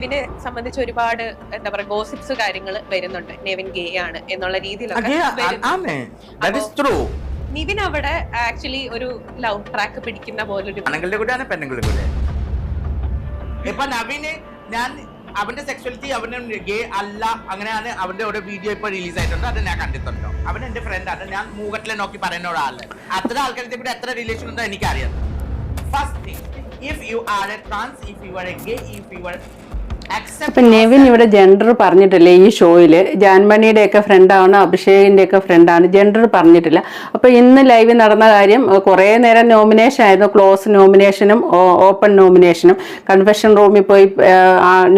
നെവിനെ സംബന്ധിച്ച് ഒരുപാട് എന്താ പറയാ ഗോസിപ്സ് കാര്യങ്ങൾ വരുന്നുണ്ട്. നെവിൻ ഗേ ആണ് എന്നുള്ള രീതിയിലൊക്കെ നിവിൻ അവിടെ ആക്ച്വലി ഒരു ലവ് ട്രാക്ക് പിടിക്കുന്ന ആണുങ്ങളുടെ കൂടെയാണ് പെണ്ണുങ്ങളുടെ കൂടെ? ഇപ്പൊ നവീന് ഞാൻ അവന്റെ സെക്സ്വാലിറ്റി അവന് ഗേ അല്ല അങ്ങനെയാണ് അവന്റെ ഒരു വീഡിയോ ഇപ്പൊ റിലീസ് ആയിട്ടുണ്ട്. അത് ഞാൻ കണ്ടിട്ടുണ്ടോ. അവൻ എന്റെ ഫ്രണ്ട് ആണ്. ഞാൻ മൂകട്ടിലെ നോക്കി പറയുന്ന ഒരാൾ. അത്ര ആൾക്കാരുടെ കൂടെ എത്ര റിലേഷൻ ഉണ്ടോ എനിക്കറിയാം. First thing if you are a trans if you are a gay if you are അപ്പൊ നെവിൻ ഇവിടെ ജെൻഡർ പറഞ്ഞിട്ടില്ല ഈ ഷോയിൽ ജാൻമണിയുടെ ഒക്കെ ഫ്രണ്ടാണ് അഭിഷേകിന്റെ ഒക്കെ ഫ്രണ്ടാണ് ജെൻഡർ പറഞ്ഞിട്ടില്ല. അപ്പൊ ഇന്ന് ലൈവ് നടന്ന കാര്യം കുറെ നേരം നോമിനേഷൻ ആയിരുന്നു. ക്ലോസ് നോമിനേഷനും ഓപ്പൺ നോമിനേഷനും കൺഫെഷൻ റൂമിൽ പോയി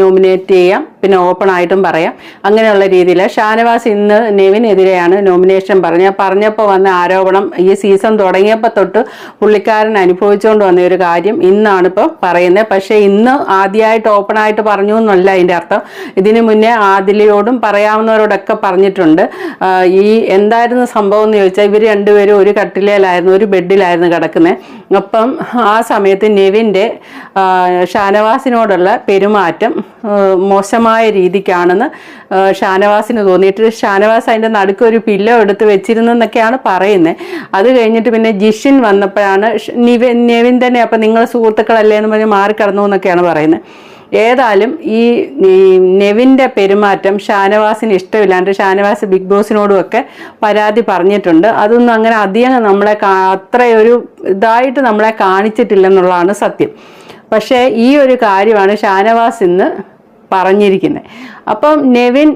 നോമിനേറ്റ് ചെയ്യാം. പിന്നെ ഓപ്പൺ ആയിട്ടും പറയാം. അങ്ങനെയുള്ള രീതിയിൽ ഷാനവാസ് ഇന്ന് നെവിനെതിരെയാണ് നോമിനേഷൻ പറഞ്ഞ പറഞ്ഞപ്പോൾ വന്ന ആരോപണം ഈ സീസൺ തുടങ്ങിയപ്പോൾ തൊട്ട് പുള്ളിക്കാരൻ അനുഭവിച്ചുകൊണ്ട് വന്ന ഒരു കാര്യം ഇന്നാണ് ഇപ്പോൾ പറയുന്നത്. പക്ഷേ ഇന്ന് ആദ്യമായിട്ട് ഓപ്പൺ ആയിട്ട് പറഞ്ഞു എന്നല്ല അതിന്റെ അർത്ഥം. ഇതിനു മുന്നേ ആദിലയോടും പറയാവുന്നവരോടൊക്കെ പറഞ്ഞിട്ടുണ്ട്. ഈ എന്തായിരുന്നു സംഭവം എന്ന് ചോദിച്ചാൽ ഇവർ രണ്ടുപേരും ഒരു കട്ടിലേലായിരുന്നു ഒരു ബെഡിലായിരുന്നു കിടക്കുന്നത്. അപ്പം ആ സമയത്ത് നെവിന്റെ ഷാനവാസിനോടുള്ള പെരുമാറ്റം മോശമായ രീതിക്കാണെന്ന് ഷാനവാസിന് തോന്നിയിട്ട് ഷാനവാസ് അതിന്റെ നടുക്ക് ഒരു പില്ലോ എടുത്ത് വെച്ചിരുന്നെന്നൊക്കെയാണ് പറയുന്നത്. അത് കഴിഞ്ഞിട്ട് പിന്നെ ജിഷിൻ വന്നപ്പോഴാണ് നിവിൻ നിവ നെവിൻ തന്നെ അപ്പം നിങ്ങൾ സുഹൃത്തുക്കളല്ലേ? എന്ന് പറഞ്ഞ് മാറിക്കടന്നു എന്നൊക്കെയാണ് പറയുന്നത്. ഏതായാലും ഈ നെവിന്റെ പെരുമാറ്റം ഷാനവാസിന് ഇഷ്ടമില്ലാണ്ട് ഷാനവാസ് ബിഗ് ബോസിനോടും ഒക്കെ പരാതി പറഞ്ഞിട്ടുണ്ട്. അതൊന്നും അങ്ങനെ അധികം നമ്മളെ അത്രയൊരു ഇതായിട്ട് നമ്മളെ കാണിച്ചിട്ടില്ലെന്നുള്ളതാണ് സത്യം. പക്ഷേ ഈ ഒരു കാര്യമാണ് ഷാനവാസ് ഇന്ന് പറഞ്ഞിരിക്കുന്നത്. അപ്പം നെവിൻ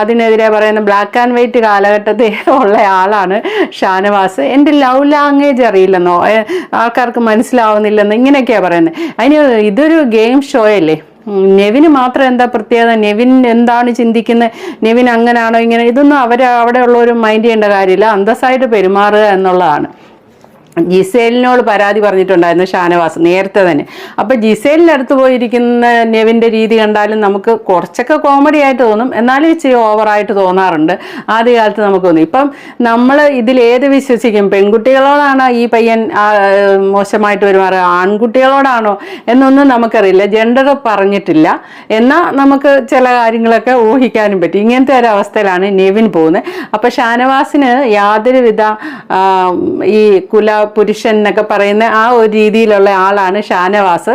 അതിനെതിരെ പറയുന്ന ബ്ലാക്ക് ആൻഡ് വൈറ്റ് കാലഘട്ടത്തിൽ ഉള്ള ആളാണ് ഷാനവാസ്. എന്റെ ലവ് ലാംഗ്വേജ് അറിയില്ലെന്നോ? ആൾക്കാർക്ക് മനസ്സിലാവുന്നില്ലെന്നോ? ഇങ്ങനെയൊക്കെയാണ് പറയുന്നത്. അതിന് ഇതൊരു ഗെയിം ഷോ അല്ലേ? നെവിന് മാത്രം എന്താ പ്രത്യേകത? നെവിൻ എന്താണ് ചിന്തിക്കുന്നത് നെവിൻ അങ്ങനെയാണോ ഇങ്ങനെ? ഇതൊന്നും അവർ അവിടെ ഉള്ളവരും മൈൻഡ് ചെയ്യേണ്ട കാര്യമില്ല. അന്തസ്സായിട്ട് പെരുമാറുക എന്നുള്ളതാണ്. ജിസേലിനോട് പരാതി പറഞ്ഞിട്ടുണ്ടായിരുന്നു ഷാനവാസ് നേരത്തെ തന്നെ. അപ്പം ജിസേലിന്റെ അടുത്ത് പോയിരിക്കുന്ന നെവിന്റെ രീതി കണ്ടാലും നമുക്ക് കുറച്ചൊക്കെ കോമഡി ആയിട്ട് തോന്നും. എന്നാലും ഇച്ചിരി ഓവറായിട്ട് തോന്നാറുണ്ട്. ആദ്യകാലത്ത് നമുക്ക് തോന്നി. ഇപ്പം നമ്മൾ ഇതിലേത് വിശ്വസിക്കും? പെൺകുട്ടികളോടാണോ ഈ പയ്യൻ മോശമായിട്ട് പെരുമാറുക? ആൺകുട്ടികളോടാണോ? എന്നൊന്നും നമുക്കറിയില്ല. ജെൻഡർ പറഞ്ഞിട്ടില്ല. എന്നാൽ നമുക്ക് ചില കാര്യങ്ങളൊക്കെ ഊഹിക്കാനും പറ്റും. ഇങ്ങനത്തെ ഒരു അവസ്ഥയിലാണ് നെവിൻ പോകുന്നത്. അപ്പം ഷാനവാസിന് യാതൊരുവിധ ഈ കുല പുരുഷൻ എന്നൊക്കെ പറയുന്ന ആ ഒരു രീതിയിലുള്ള ആളാണ് ഷാനവാസ്.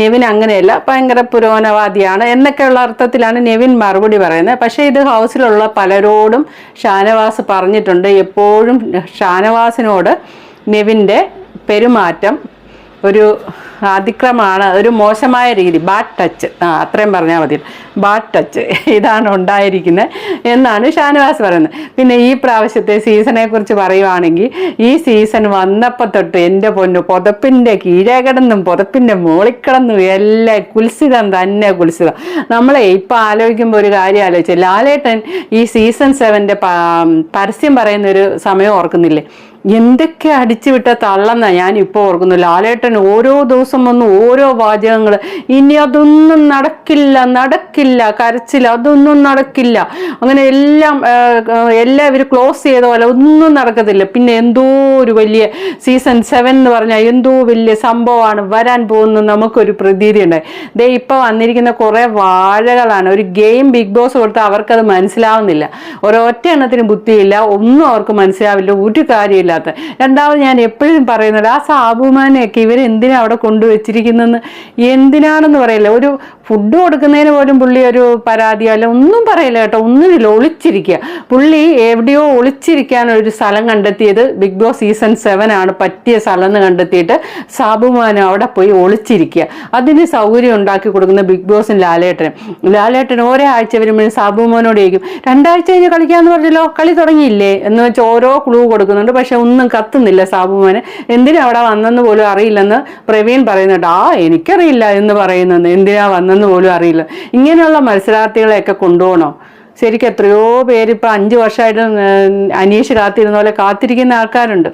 നെവിൻ അങ്ങനെയല്ല ഭയങ്കര പുരോഗമനവാദിയാണ് എന്നൊക്കെയുള്ള അർത്ഥത്തിലാണ് നെവിൻ മറുപടി പറയുന്നത്. പക്ഷേ ഇത് ഹൗസിലുള്ള പലരോടും ഷാനവാസ് പറഞ്ഞിട്ടുണ്ട്. എപ്പോഴും ഷാനവാസിനോട് നെവിന്റെ പെരുമാറ്റം ഒരു അതിക്രമാണ് ഒരു മോശമായ രീതി. ബാഡ് ടച്ച് ആ അത്രയും പറഞ്ഞാൽ മതി. ബാഡ് ടച്ച് ഇതാണ് ഉണ്ടായിരിക്കുന്നത് എന്നാണ് ഷാനവാസ് പറയുന്നത്. പിന്നെ ഈ പ്രാവശ്യത്തെ സീസണെ കുറിച്ച് പറയുവാണെങ്കിൽ ഈ സീസൺ വന്നപ്പോൾ തൊട്ട് എന്റെ പൊന്നു പുതപ്പിന്റെ കീഴേ കിടന്നും പുതപ്പിന്റെ മുകളിൽ എല്ലാം കുൽസിതം തന്നെ കുൽസിതം. നമ്മളെ ഇപ്പം ആലോചിക്കുമ്പോൾ ഒരു കാര്യം ആലോചിച്ചു ലാലേട്ടൻ ഈ സീസൺ സെവന്റെ പരസ്യം പറയുന്ന ഒരു സമയം ഓർക്കുന്നില്ലേ? എന്തൊക്കെ അടിച്ചു വിട്ട തള്ളെന്നാണ് ഞാൻ ഇപ്പോൾ ഓർക്കുന്നു. ലാലേട്ടൻ ഓരോ ദിവസം വന്ന് ഓരോ വാചകങ്ങൾ. ഇനി അതൊന്നും നടക്കില്ല നടക്കില്ല കരച്ചിൽ അതൊന്നും നടക്കില്ല. അങ്ങനെ എല്ലാം എല്ലാം ഇവർ ക്ലോസ് ചെയ്ത പോലെ ഒന്നും നടക്കത്തില്ല. പിന്നെ എന്തോ ഒരു വലിയ സീസൺ സെവൻ എന്ന് പറഞ്ഞാൽ എന്തോ വലിയ സംഭവമാണ് വരാൻ പോകുന്ന നമുക്കൊരു പ്രതീതി ഉണ്ടായി. ദേ ഇപ്പോൾ വന്നിരിക്കുന്ന കുറേ വാഴകളാണ്. ഒരു ഗെയിം ബിഗ് ബോസ് കൊടുത്താൽ അവർക്കത് മനസ്സിലാവുന്നില്ല. ഒരൊറ്റ എണ്ണത്തിന് ബുദ്ധിയില്ല ഒന്നും അവർക്ക് മനസ്സിലാവില്ല ഒരു കാര്യമില്ലാത്ത. രണ്ടാമത് ഞാൻ എപ്പോഴും പറയുന്നത് ആ സാബുമാനെയൊക്കെ ഇവർ എന്തിനാ അവിടെ കൊണ്ടുവച്ചിരിക്കുന്നെന്ന് എന്തിനാണെന്ന് പറയില്ല. ഒരു ഫുഡ് കൊടുക്കുന്നതിന് പോലും പുള്ളി ഒരു പരാതിയല്ല ഒന്നും പറയില്ല കേട്ടോ. ഒന്നുമില്ല ഒളിച്ചിരിക്കുക. പുള്ളി എവിടെയോ ഒളിച്ചിരിക്കാൻ ഒരു സ്ഥലം കണ്ടെത്തിയത് ബിഗ് ബോസ് സീസൺ സെവൻ ആണ്. പറ്റിയ സ്ഥലം എന്ന് കണ്ടെത്തിയിട്ട് സാബുമാനം അവിടെ പോയി ഒളിച്ചിരിക്കുക. അതിന് സൗകര്യം ഉണ്ടാക്കി കൊടുക്കുന്ന ബിഗ് ബോസും ലാലേട്ടനും. ലാലേട്ടൻ ഒരാഴ്ച വരുമ്പോഴും സാബുമോനോട് ചോദിക്കും രണ്ടാഴ്ച കഴിഞ്ഞ് കളിക്കാന്ന് പറഞ്ഞല്ലോ കളി തുടങ്ങിയില്ലേ? എന്ന് വെച്ചാൽ ഓരോ ക്ലൂ കൊടുക്കുന്നുണ്ട്. പക്ഷെ ഒന്നും കത്തുന്നില്ല സാബുമോന് എന്തിനാ അവിടെ വന്നെന്ന് പോലും അറിയില്ലെന്ന് പ്രവീൺ പറയുന്നുണ്ട്. ആ എനിക്കറിയില്ല എന്ന് പറയുന്നത് എന്തിനാ വന്നെന്ന് പോലും അറിയില്ല. ഇങ്ങനെയുള്ള മത്സരാർത്ഥികളെയൊക്കെ കൊണ്ടുപോകണോ? ശരിക്കും എത്രയോ പേര് ഇപ്പം അഞ്ച് വർഷമായിട്ട് അന്വേഷിച്ച് കാത്തിരുന്ന പോലെ കാത്തിരിക്കുന്ന ആൾക്കാരുണ്ട്.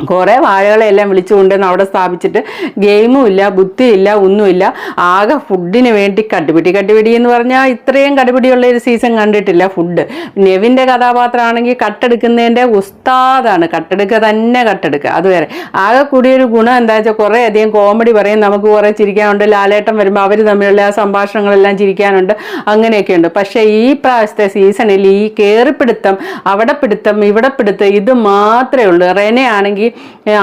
കുറേ വാഴകളെല്ലാം വിളിച്ചു കൊണ്ടുവന്ന് അവിടെ സ്ഥാപിച്ചിട്ട് ഗെയിമും ഇല്ല ബുദ്ധിയില്ല ഒന്നുമില്ല ആകെ ഫുഡിന് വേണ്ടി കടുപിടി കടുപിടി എന്ന് പറഞ്ഞാൽ ഇത്രയും കടുപിടിയുള്ള ഒരു സീസൺ കണ്ടിട്ടില്ല ഫുഡ് നെവിന്റെ കഥാപാത്രമാണെങ്കിൽ കട്ടെടുക്കുന്നതിന്റെ ഉസ്താദാണ്. കട്ടെടുക്കുക തന്നെ കട്ടെടുക്കുക. അതുവരെ ആകെ കൂടിയൊരു ഗുണം എന്താ വെച്ചാൽ കുറേ അധികം കോമഡി പറയും. നമുക്ക് കുറേ ചിരിക്കാനുണ്ട്. ലാലേട്ടൻ വരുമ്പോൾ അവർ തമ്മിലുള്ള ആ സംഭാഷണങ്ങളെല്ലാം ചിരിക്കാനുണ്ട്. അങ്ങനെയൊക്കെ ഉണ്ട്. പക്ഷേ ഈ പ്രാവശ്യത്തെ സീസണിൽ ഈ കയറിപ്പിടുത്തം അവിടെ പിടുത്തം ഇവിടെ പിടുത്തം ഇത് മാത്രമേ ഉള്ളൂ. റെനെ ആണെങ്കിൽ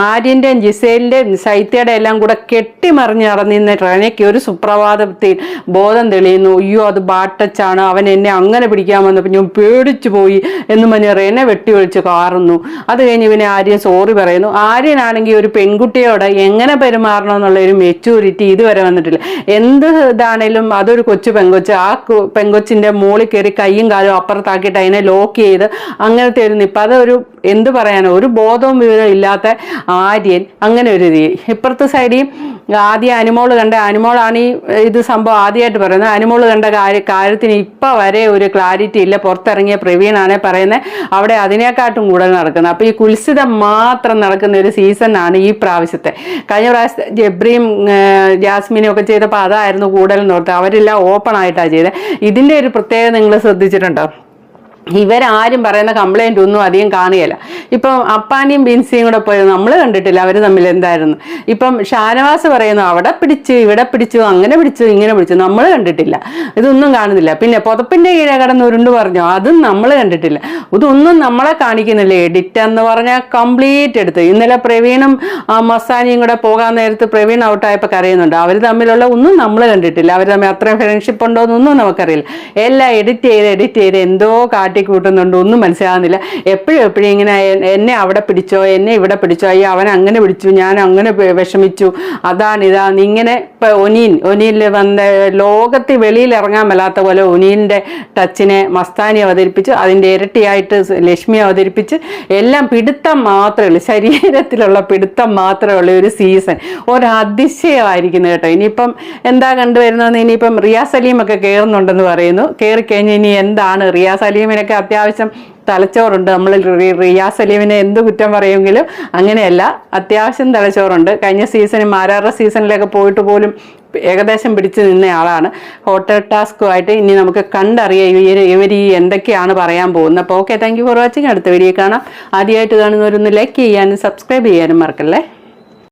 ആര്യന്റെയും ജിസേലിന്റെയും സൈത്യയുടെ എല്ലാം കൂടെ കെട്ടിമറിഞ്ഞ് നടന്നിരുന്ന റനയ്ക്ക് ഒരു സുപ്രഭാതത്തിൽ ബോധം തെളിയുന്നു. അയ്യോ അത് ബാട്ടച്ചാണ്. അവൻ എന്നെ അങ്ങനെ പിടിക്കാൻ വന്നപ്പോൾ ഞാൻ പേടിച്ചു പോയി എന്ന് പറഞ്ഞ് റെനെ വെട്ടിയൊഴിച്ച് കാറുന്നു. അത് കഴിഞ്ഞ് പിന്നെ ആര്യൻ സോറി പറയുന്നു. ആര്യനാണെങ്കിൽ ഒരു പെൺകുട്ടിയോട് എങ്ങനെ പെരുമാറണം എന്നുള്ള ഒരു മെച്യൂരിറ്റി ഇതുവരെ വന്നിട്ടില്ല. എന്ത് ഇതാണേലും അതൊരു കൊച്ചു പെങ്കൊച്ച് ആ പെങ്കൊച്ചിന്റെ മുകളിൽ കയറി കൈയും കാലും അപ്പുറത്താക്കിയിട്ട് അതിനെ ലോക്ക് ചെയ്ത് അങ്ങനത്തെ ഒരു നിപ്പ് അതൊരു എന്ത് പറയാനോ ഒരു ബോധവും വിവരവും ഇല്ലാത്ത ആര്യൻ അങ്ങനെ ഒരു രീതി. ഇപ്പുറത്തെ സൈഡിൽ ആദ്യം അനുമോൾ കണ്ട അനുമോളാണ് ഈ ഇത് സംഭവം ആദ്യമായിട്ട് പറയുന്നത്. അനുമോൾ കണ്ട കാര്യ കാര്യത്തിന് ഇപ്പം വരെ ഒരു ക്ലാരിറ്റി ഇല്ല. പുറത്തിറങ്ങിയ പ്രവീണാണ് പറയുന്നത്. അവിടെ അതിനെക്കാട്ടും കൂടുതൽ നടക്കുന്നത്. അപ്പോൾ ഈ കുൽസിതം മാത്രം നടക്കുന്ന ഒരു സീസണാണ് ഈ പ്രാവശ്യത്തെ. കഴിഞ്ഞ പ്രാവശ്യത്തെ ജബ്രിയും ജാസ്മിനും ഒക്കെ ചെയ്തപ്പോൾ അതായിരുന്നു കൂടുതൽ നോർത്ത്. അവരെല്ലാം ഓപ്പൺ ആയിട്ടാണ് ചെയ്തത് ഇതിന്റെ ഒരു പ്രത്യേകത നിങ്ങൾ ശ്രദ്ധിച്ചിട്ടുണ്ടോ? ഇവരാരും പറയുന്ന കംപ്ലൈന്റ് ഒന്നും അധികം കാണുകയില്ല. ഇപ്പം അപ്പാനിയും ബിൻസിയും കൂടെ പോയത് നമ്മൾ കണ്ടിട്ടില്ല അവർ തമ്മിൽ എന്തായിരുന്നു. ഇപ്പം ഷാനവാസ് പറയുന്നു അവിടെ പിടിച്ചു ഇവിടെ പിടിച്ചു അങ്ങനെ പിടിച്ചു ഇങ്ങനെ പിടിച്ചു. നമ്മൾ കണ്ടിട്ടില്ല. ഇതൊന്നും കാണുന്നില്ല. പിന്നെ പുതപ്പിന്റെ കീഴെ കിടന്ന് ഉരുണ്ട് പറഞ്ഞു? അതും നമ്മൾ കണ്ടിട്ടില്ല. ഇതൊന്നും നമ്മളെ കാണിക്കുന്നില്ല. എഡിറ്റ് എന്ന് പറഞ്ഞാൽ കംപ്ലീറ്റ് എടുത്ത്. ഇന്നലെ പ്രവീണും മസാനിയും കൂടെ പോകാൻ നേരത്ത് പ്രവീൺ ഔട്ടായപ്പോൾ കരയുന്നുണ്ട്. അവർ തമ്മിലുള്ള ഒന്നും നമ്മൾ കണ്ടിട്ടില്ല. അവർ തമ്മിൽ അത്രയും ഫ്രണ്ട്ഷിപ്പ് ഉണ്ടോ എന്നൊന്നും നമുക്കറിയില്ല. എല്ലാം എഡിറ്റ് ചെയ്ത് എഡിറ്റ് ചെയ്ത് എന്തോ കാട്ടിക്കൂട്ടുന്നുണ്ട് ഒന്നും മനസ്സിലാകുന്നില്ല. എപ്പോഴും എപ്പോഴും ഇങ്ങനെ എന്നെ അവിടെ പിടിച്ചോ എന്നെ ഇവിടെ പിടിച്ചോ അയ്യോ അവൻ അങ്ങനെ പിടിച്ചു ഞാൻ അങ്ങനെ വിഷമിച്ചു അതാണ് ഇതാണ് ഇങ്ങനെ ഇപ്പൊ ഒനീൻ ഒനീനിൽ വന്ന ലോകത്തിൽ വെളിയിൽ ഇറങ്ങാൻ മേലാത്ത പോലെ ഒനീനിന്റെ ടച്ചിനെ മസ്താനി അവതരിപ്പിച്ച് അതിന്റെ ഇരട്ടിയായിട്ട് ലക്ഷ്മി അവതരിപ്പിച്ച് എല്ലാം പിടുത്തം മാത്രമേ ഉള്ളൂ. ശരീരത്തിലുള്ള പിടുത്തം മാത്രമേ ഉള്ളൂ ഒരു സീസൺ. ഒരതിശയമായിരിക്കുന്നു കേട്ടോ. ഇനിയിപ്പം എന്താ കണ്ടുവരുന്നതെന്ന് ഇനിയിപ്പം റിയാസ് സലീമൊക്കെ കയറുന്നുണ്ടെന്ന് പറയുന്നു. കയറി കഴിഞ്ഞ് ഇനി എന്താണ്? റിയാസ് സലീമിനൊക്കെ അത്യാവശ്യം തലച്ചോറുണ്ട്. നമ്മൾ റിയാസ് സലീമിനെ എന്ത് കുറ്റം പറയുമെങ്കിലും അങ്ങനെയല്ല. അത്യാവശ്യം തലച്ചോറുണ്ട്. കഴിഞ്ഞ സീസണിൽ മാരാറ സീസണിലൊക്കെ പോയിട്ട് പോലും ഏകദേശം പിടിച്ചു നിന്ന ആളാണ്. ഹോട്ടൽ ടാസ്കുമായിട്ട് ഇനി നമുക്ക് കണ്ടറിയാം ഇവർ ഇവർ ഈ എന്തൊക്കെയാണ് പറയാൻ പോകുന്നത്. അപ്പോൾ okay thank you for watching. അടുത്ത വീഡിയോ കാണാം. ആദ്യമായിട്ട് കാണുന്നവരൊന്ന് ലൈക്ക് ചെയ്യാനും സബ്സ്ക്രൈബ് ചെയ്യാനും മറക്കല്ലേ?